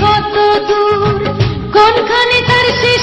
কত দূর? কোনখানে তার শেষ